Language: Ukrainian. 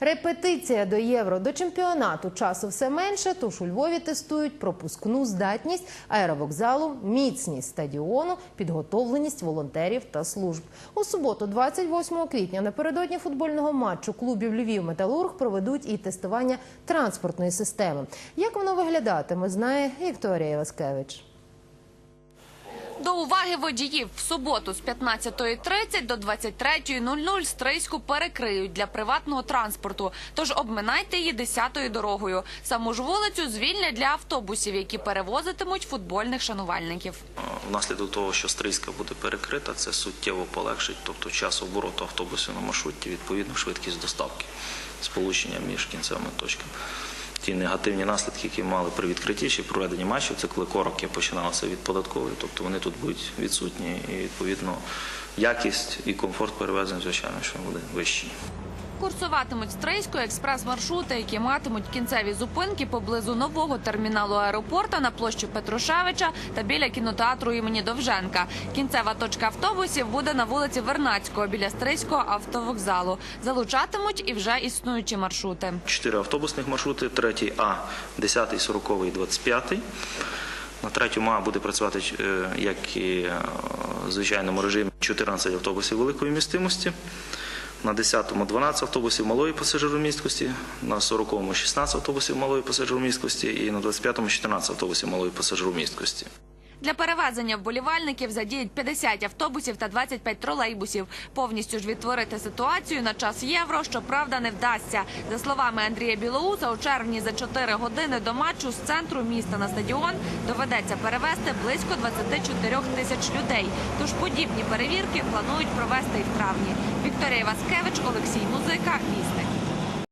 Репетиція до євро до чемпіонату часу все менше. Тож у Львові тестують пропускну здатність аеровокзалу, міцність стадіону, підготовленість волонтерів та служб. У суботу, 28 квітня, напередодні футбольного матчу клубів Львів Металург проведуть і тестування транспортної системи. Як воно виглядатиме, знає Вікторія Іваскевич. До уваги водіїв в суботу з 15.30 до 23.00 стрийську перекриють для приватного транспорту. Тож обминайте її 10-ю дорогою. Саму ж вулицю звільнять для автобусів, які перевозитимуть футбольних шанувальників. Внаслідок того, що Стрийська буде перекрита, це суттєво полегшить, тобто час обороту автобусів на маршруті, відповідно швидкість доставки, сполучення між кінцевими точками. Ті негативні наслідки, які мали при відкритті чи проведенні матчів, це коли короки починалися від податкової, тобто вони тут будуть відсутні, і відповідно якість і комфорт перевезень, звичайно, що буде вищий. Курсуватимуть стрийською експрес-маршрути, які матимуть кінцеві зупинки поблизу нового терміналу аеропорта на площі Петрушевича та біля кінотеатру імені Довженка. Кінцева точка автобусів буде на вулиці Вернацького біля стрийського автовокзалу. Залучатимуть і вже існуючі маршрути. Чотири автобусних маршрути, третій А, 10, 40, 25. На третьому А буде працювати, е, як і е, в звичайному режимі, 14 автобусів великої містимості. На 10-му 12 автобусів малої пасажиромісткості, на 40-му 16 автобусів малої пасажиромісткості і на 25-му 14 автобусів малої пасажиромісткості. Для перевезення вболівальників задіють 50 автобусів та 25 тролейбусів. Повністю ж відтворити ситуацію на час євро, щоправда, не вдасться. За словами Андрія Білоуса, у червні за 4 години до матчу з центру міста на стадіон доведеться перевезти близько 24 тисяч людей. Тож подібні перевірки планують провести і в травні. Вікторія Васкевич, Олексій Музика, місто.